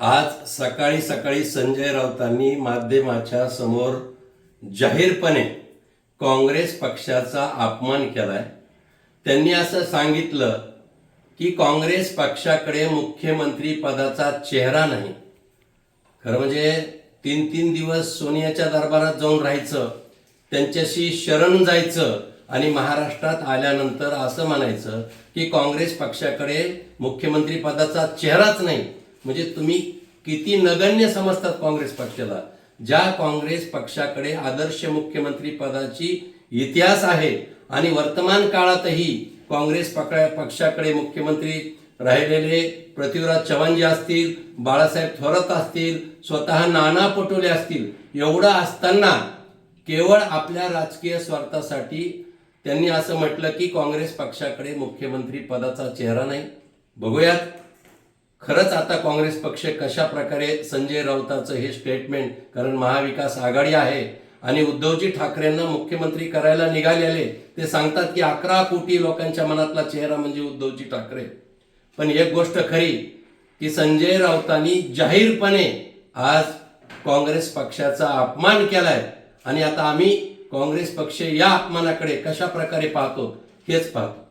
आज सकाळी सकाळी संजय राऊतांनी माध्यमाच्या समोर जाहीरपणे काँग्रेस पक्षाचा अपमान केलाय. त्यांनी असं सांगितलं की काँग्रेस पक्षाकडे मुख्यमंत्री पदाचा चेहरा नाही. खरं म्हणजे तीन तीन दिवस सोनियाच्या दरबारात जाऊन राहायचं त्यांच्याशी शरण जायचं आणि महाराष्ट्रात आल्यानंतर असं म्हणायचं की काँग्रेस पक्षाकडे मुख्यमंत्री पदाचा चेहराच नाही. म्हणजे तुम्ही किती नगण्य समजतात काँग्रेस पक्षाला? ज्या काँग्रेस पक्षाकडे आदर्श मुख्यमंत्री पदाची इतिहास आहे आणि वर्तमान काळातही काँग्रेस पक- पक्षाकडे मुख्यमंत्री राहिलेले पृथ्वीराज चव्हाणजी असतील बाळासाहेब थोरात असतील स्वतः नाना पटोले असतील एवढं असताना केवळ आपल्या राजकीय स्वार्थासाठी त्यांनी असं म्हटलं की काँग्रेस पक्षाकडे मुख्यमंत्री पदाचा चेहरा नाही. बघूयात. खरंच आता काँग्रेस पक्ष कशा प्रकारे संजय राऊताचं हे स्टेटमेंट कारण महाविकास आघाडी आहे आणि उद्धवजी ठाकरेंना मुख्यमंत्री करायला निघालेले ते सांगतात की अकरा कोटी लोकांच्या मनातला चेहरा म्हणजे उद्धवजी ठाकरे. पण एक गोष्ट खरी की संजय राऊतांनी जाहीरपणे आज काँग्रेस पक्षाचा अपमान केलाय आणि आता आम्ही काँग्रेस पक्ष या अपमानाकडे कशा प्रकारे पाहतो हेच पाहतो.